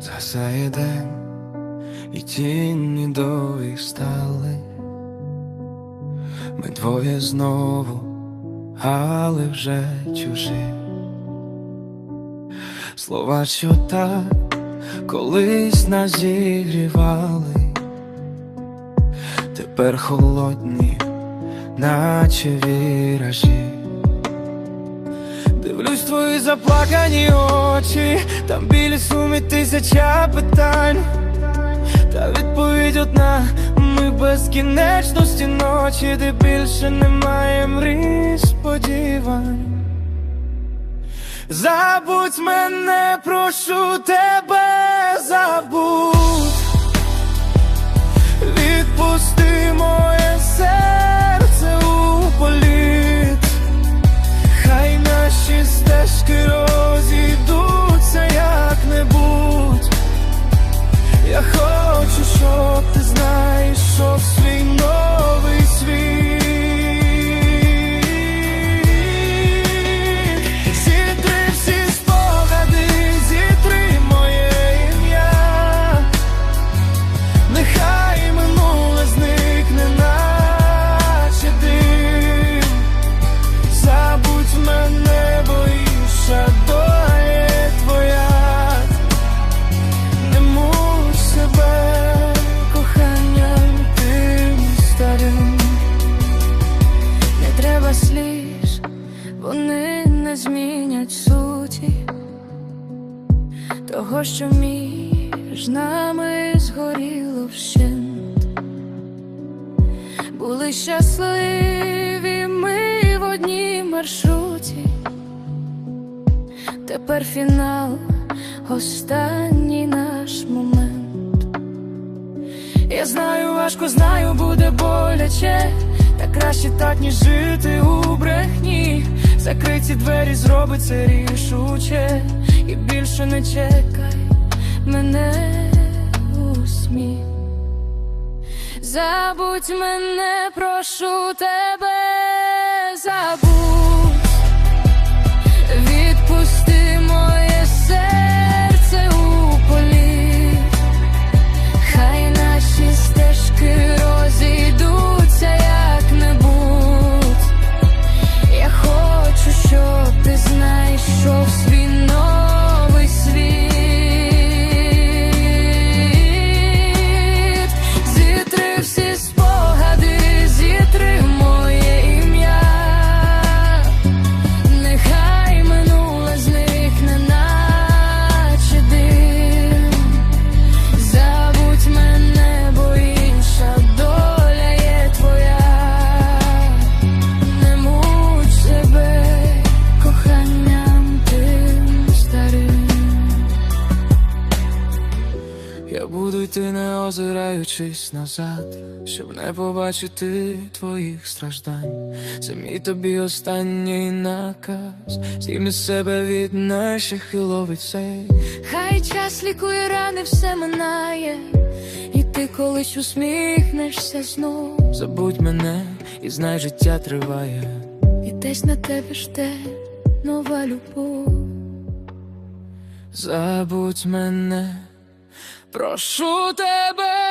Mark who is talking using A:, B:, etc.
A: Згасає день, і тіні довгі стали. Ми двоє знову, але вже чужі. Слова, що так колись нас зігрівали, тепер холодні, наче віражі. Дивлюсь твої заплакані очі, там білі сумі тисяча питань, та відповідь одна, ми безкінечності ночі, де більше немає мрій сподівань. Забудь мене, прошу тебе, забудь,
B: того, що між нами згоріло вщент. Були щасливі ми в одній маршруті. Тепер фінал, останній наш момент.
A: Я знаю, важко знаю, буде боляче. Та краще так, ніж жити у брехні. Закриті двері зробиться рішуче.
B: І більше не чекай мене у сміх. Забудь мене, прошу тебе, забудь,
A: Буду не озираючись назад, щоб не побачити твоїх страждань. Це мій тобі останній наказ. Зійми себе від наших і.
B: Хай час лікує рани, все минає, і ти колись усміхнешся знов,
A: Забудь мене і знай, життя триває.
B: і десь на тебе жде нова любов.
A: Забудь мене, прошу тебе.